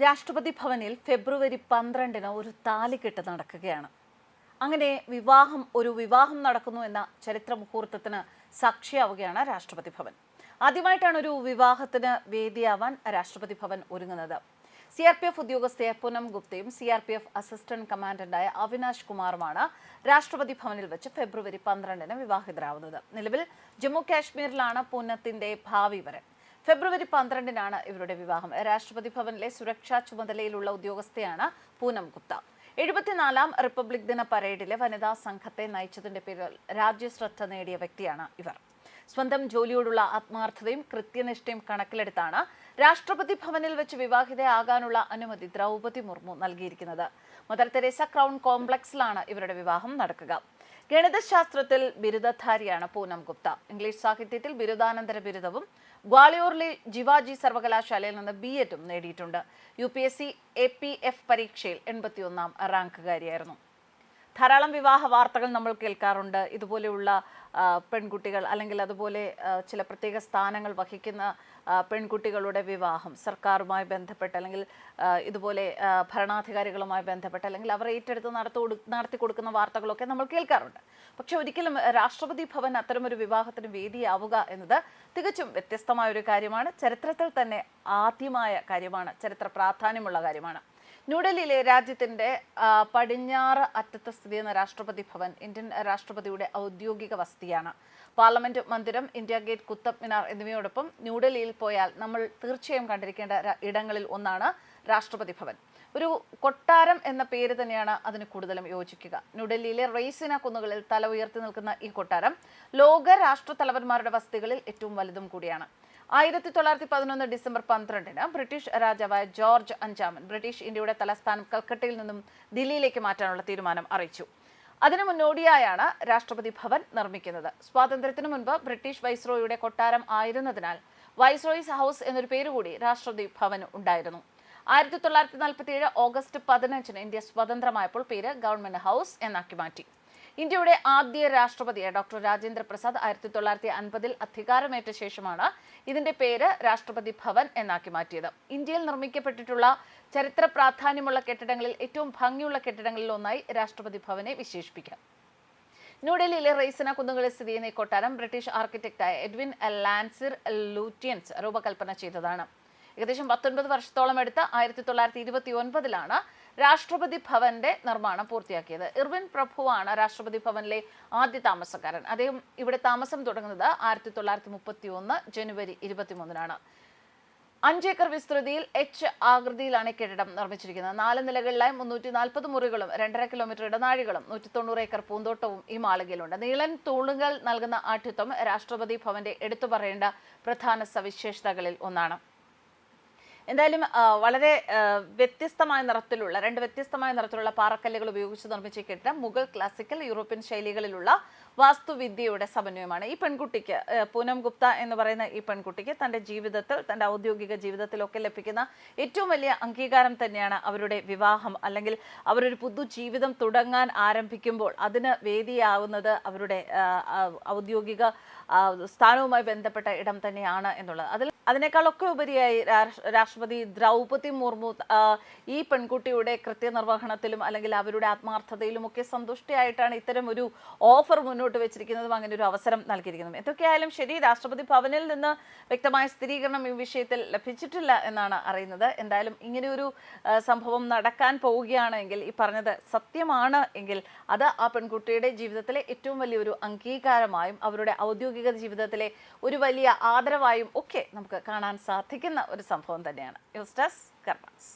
രാഷ്ട്രപതി ഭവനിൽ ഫെബ്രുവരി പന്ത്രണ്ടിന് ഒരു താലിക്കെട്ട് നടക്കുകയാണ്. അങ്ങനെ വിവാഹം ഒരു വിവാഹം നടക്കുന്നു എന്ന ചരിത്ര മുഹൂർത്തത്തിന് സാക്ഷിയാവുകയാണ് രാഷ്ട്രപതി ഭവൻ. ആദ്യമായിട്ടാണ് ഒരു വിവാഹത്തിന് വേദിയാവാൻ രാഷ്ട്രപതി ഭവൻ ഒരുങ്ങുന്നത്. സി ആർ പി എഫ് ഉദ്യോഗസ്ഥയെ Poonam ഗുപ്തയും C R P F assistant കമാൻഡന്റായ Avinash കുമാറുമാണ് രാഷ്ട്രപതി ഭവനിൽ വെച്ച് ഫെബ്രുവരി പന്ത്രണ്ടിന് വിവാഹിതരാവുന്നത്. നിലവിൽ ജമ്മു കാശ്മീരിലാണ് പൂനത്തിന്റെ ഭാവി വരെ ഫെബ്രുവരി പന്ത്രണ്ടിനാണ് ഇവരുടെ വിവാഹം. രാഷ്ട്രപതി ഭവനിലെ സുരക്ഷാ ചുമതലയിലുള്ള ഉദ്യോഗസ്ഥയാണ് പൂനം ഗുപ്ത. എഴുപത്തിനാലാം റിപ്പബ്ലിക് ദിന പരേഡിലെ വനിതാ സംഘത്തെ നയിച്ചതിന്റെ പേരിൽ രാജ്യശ്രദ്ധ നേടിയ വ്യക്തിയാണ് ഇവർ. സ്വന്തം ജോലിയോടുള്ള ആത്മാർത്ഥതയും കൃത്യനിഷ്ഠയും കണക്കിലെടുത്താണ് രാഷ്ട്രപതി ഭവനിൽ വെച്ച് വിവാഹിതയാകാനുള്ള അനുമതി ദ്രൗപതി മുർമു നൽകിയിരിക്കുന്നത്. മദർ തെരേസ ക്രൗൺ കോംപ്ലക്സിലാണ് ഇവരുടെ വിവാഹം നടക്കുക. ഗണിതശാസ്ത്രത്തിൽ ബിരുദധാരിയാണ് പൂനം ഗുപ്ത. ഇംഗ്ലീഷ് സാഹിത്യത്തിൽ ബിരുദാനന്തര ബിരുദവും ഗ്വാളിയോറിലെ ജിവാജി സർവകലാശാലയിൽ നിന്ന് ബി എഡും നേടിയിട്ടുണ്ട്. U P S C A P F പരീക്ഷയിൽ എൺപത്തിയൊന്നാം റാങ്കുകാരിയായിരുന്നു. ധാരാളം വിവാഹ വാർത്തകൾ നമ്മൾ കേൾക്കാറുണ്ട്. ഇതുപോലെയുള്ള പെൺകുട്ടികൾ അല്ലെങ്കിൽ അതുപോലെ ചില പ്രത്യേക സ്ഥാനങ്ങൾ വഹിക്കുന്ന പെൺകുട്ടികളുടെ വിവാഹം സർക്കാരുമായി ബന്ധപ്പെട്ട് അല്ലെങ്കിൽ ഇതുപോലെ ഭരണാധികാരികളുമായി ബന്ധപ്പെട്ട് അല്ലെങ്കിൽ അവർ ഏറ്റെടുത്ത് നടത്തി നടത്തി കൊടുക്കുന്ന വാർത്തകളൊക്കെ നമ്മൾ കേൾക്കാറുണ്ട്. പക്ഷെ ഒരിക്കലും രാഷ്ട്രപതി ഭവൻ അത്തരമൊരു വിവാഹത്തിന് വേദിയാവുക എന്നത് തികച്ചും വ്യത്യസ്തമായ ഒരു കാര്യമാണ്. ചരിത്രത്തിൽ തന്നെ ആദ്യമായ കാര്യമാണ് ചരിത്ര പ്രാധാന്യമുള്ള കാര്യമാണ്. ന്യൂഡൽഹിയിലെ രാജ്യത്തിന്റെ പടിഞ്ഞാറ് അറ്റത്ത് സ്ഥിതി ചെയ്യുന്ന രാഷ്ട്രപതി ഭവൻ ഇന്ത്യൻ രാഷ്ട്രപതിയുടെ ഔദ്യോഗിക വസതിയാണ്. പാർലമെന്റ് മന്ദിരം ഇന്ത്യ ഗേറ്റ് കുത്തബ് മിനാർ എന്നിവയോടൊപ്പം ന്യൂഡൽഹിയിൽ പോയാൽ നമ്മൾ തീർച്ചയായും കണ്ടിരിക്കേണ്ട ഇടങ്ങളിൽ ഒന്നാണ് രാഷ്ട്രപതി ഭവൻ. ഒരു കൊട്ടാരം എന്ന പേര് തന്നെയാണ് അതിന് കൂടുതലും യോജിക്കുക. ന്യൂഡൽഹിയിലെ റെയ്സിന കുന്നുകളിൽ തല ഉയർത്തി നിൽക്കുന്ന ഈ കൊട്ടാരം ലോക രാഷ്ട്ര തലവന്മാരുടെ വസതികളിൽ ഏറ്റവും വലുതും കൂടിയാണ്. ആയിരത്തി തൊള്ളായിരത്തി പതിനൊന്ന് ഡിസംബർ പന്ത്രണ്ടിന് ബ്രിട്ടീഷ് രാജാവായ ജോർജ് അഞ്ചാമൻ ബ്രിട്ടീഷ് ഇന്ത്യയുടെ തലസ്ഥാനം കൽക്കട്ടയിൽ നിന്നും ദില്ലിയിലേക്ക് മാറ്റാനുള്ള തീരുമാനം അറിയിച്ചു. അതിനു മുന്നോടിയായാണ് രാഷ്ട്രപതി ഭവൻ നിർമ്മിക്കുന്നത്. സ്വാതന്ത്ര്യത്തിനു മുൻപ് ബ്രിട്ടീഷ് വൈസ്രോയുടെ കൊട്ടാരം ആയിരുന്നതിനാൽ വൈസ്രോയിസ് ഹൗസ് എന്നൊരു പേരുകൂടി രാഷ്ട്രപതി ഭവൻ ഉണ്ടായിരുന്നു. ആയിരത്തി തൊള്ളായിരത്തി നാൽപ്പത്തി ഏഴ് ഓഗസ്റ്റ് പതിനഞ്ചിന് ഇന്ത്യ സ്വതന്ത്രമായപ്പോൾ പേര് ഗവൺമെന്റ് ഹൗസ് എന്നാക്കി മാറ്റി. ഇന്ത്യയുടെ ആദ്യ രാഷ്ട്രപതിയെ ഡോക്ടർ രാജേന്ദ്ര പ്രസാദ് ആയിരത്തി തൊള്ളായിരത്തി അൻപതിൽ അധികാരമേറ്റ ശേഷമാണ് ഇതിന്റെ പേര് രാഷ്ട്രപതി ഭവൻ എന്നാക്കി മാറ്റിയത്. ഇന്ത്യയിൽ നിർമ്മിക്കപ്പെട്ടിട്ടുള്ള ചരിത്ര പ്രാധാന്യമുള്ള കെട്ടിടങ്ങളിൽ ഏറ്റവും ഭംഗിയുള്ള കെട്ടിടങ്ങളിൽ ഒന്നായി രാഷ്ട്രപതി ഭവനെ വിശേഷിപ്പിക്കാം. ന്യൂഡൽഹിയിലെ റൈസന കുന്നുകളിൽ സ്ഥിതി ചെയ്യുന്ന ഈ കൊട്ടാരം ബ്രിട്ടീഷ് ആർക്കിടെക്റ്റായ എഡ്വിൻ ലാൻസിർ ലൂറ്റിയൻസ് രൂപകൽപ്പന ചെയ്തതാണ്. ഏകദേശം പത്തൊൻപത് വർഷത്തോളം എടുത്ത് ആയിരത്തി തൊള്ളായിരത്തി ഇരുപത്തി ഒൻപതിലാണ് രാഷ്ട്രപതി ഭവന്റെ നിർമ്മാണം പൂർത്തിയാക്കിയത്. ഇർവിൻ പ്രഭുവാണ് രാഷ്ട്രപതി ഭവനിലെ ആദ്യ താമസക്കാരൻ. അദ്ദേഹം ഇവിടെ താമസം തുടങ്ങുന്നത് ആയിരത്തി തൊള്ളായിരത്തി മുപ്പത്തി ഒന്ന് ജനുവരി ഇരുപത്തിമൂന്നിനാണ്. അഞ്ചേക്കർ വിസ്തൃതിയിൽ എച്ച് ആകൃതിയിലാണ് കെട്ടിടം നിർമ്മിച്ചിരിക്കുന്നത്. നാല് നിലകളിലായി മുന്നൂറ്റി നാൽപ്പത് മുറികളും രണ്ടര കിലോമീറ്റർ ഇടനാഴികളും നൂറ്റി തൊണ്ണൂറ് ഏക്കർ പൂന്തോട്ടവും ഈ മാളികയിലുണ്ട്. നീളൻ തൂണുകൾ നൽകുന്ന ആഠ്യത്വം രാഷ്ട്രപതി ഭവന്റെ എടുത്തു പറയേണ്ട പ്രധാന സവിശേഷതകളിൽ ഒന്നാണ്. എന്തായാലും വളരെ വ്യത്യസ്തമായ നിറത്തിലുള്ള രണ്ട് വ്യത്യസ്തമായ നിറത്തിലുള്ള പാറക്കല്ലുകൾ ഉപയോഗിച്ച് നിർമ്മിച്ച കെട്ടിടം മുഗൾ ക്ലാസിക്കൽ യൂറോപ്യൻ ശൈലികളിലുള്ള വാസ്തുവിദ്യയുടെ സമന്വയമാണ്. ഈ പെൺകുട്ടിക്ക് പൂനം ഗുപ്ത എന്ന് പറയുന്ന ഈ പെൺകുട്ടിക്ക് തന്റെ ജീവിതത്തിൽ തന്റെ ഔദ്യോഗിക ജീവിതത്തിലൊക്കെ ലഭിക്കുന്ന ഏറ്റവും വലിയ അംഗീകാരം തന്നെയാണ് അവരുടെ വിവാഹം. അല്ലെങ്കിൽ അവരൊരു പുതു ജീവിതം തുടങ്ങാൻ ആരംഭിക്കുമ്പോൾ അതിന് വേദിയാവുന്നത് അവരുടെ ഔദ്യോഗിക സ്ഥാനവുമായി ബന്ധപ്പെട്ട ഇടം തന്നെയാണ് എന്നുള്ളത്. അതിൽ അതിനേക്കാളൊക്കെ ഉപരിയായി രാഷ്ട്രപതി ദ്രൗപതി മുർമു ഈ പെൺകുട്ടിയുടെ കൃത്യനിർവഹണത്തിലും അല്ലെങ്കിൽ അവരുടെ ആത്മാർത്ഥതയിലും ഒക്കെ സന്തുഷ്ടിയായിട്ടാണ് ഇത്തരം ഒരു ഓഫർ മുന്നോട്ട് വെച്ചിരിക്കുന്നതും അങ്ങനെ ഒരു അവസരം നൽകിയിരിക്കുന്നതും. എന്തൊക്കെയായാലും ശരി രാഷ്ട്രപതി ഭവനിൽ നിന്ന് വ്യക്തമായ സ്ഥിരീകരണം ഈ വിഷയത്തിൽ ലഭിച്ചിട്ടില്ല എന്നാണ് അറിയുന്നത്. എന്തായാലും ഇങ്ങനെയൊരു സംഭവം നടക്കാൻ പോവുകയാണെങ്കിൽ ഈ പറഞ്ഞത് സത്യമാണ് എങ്കിൽ അത് ആ പെൺകുട്ടിയുടെ ജീവിതത്തിലെ ഏറ്റവും വലിയൊരു അംഗീകാരമായും അവരുടെ ഔദ്യോഗിക ജീവിതത്തിലെ ഒരു വലിയ ആദരവായും ഒക്കെ നമുക്ക് കാണാൻ സാധിക്കുന്ന ഒരു സംഭവം തന്നെയാണ്. യൂസ്റ്റസ് കർമ്മസ്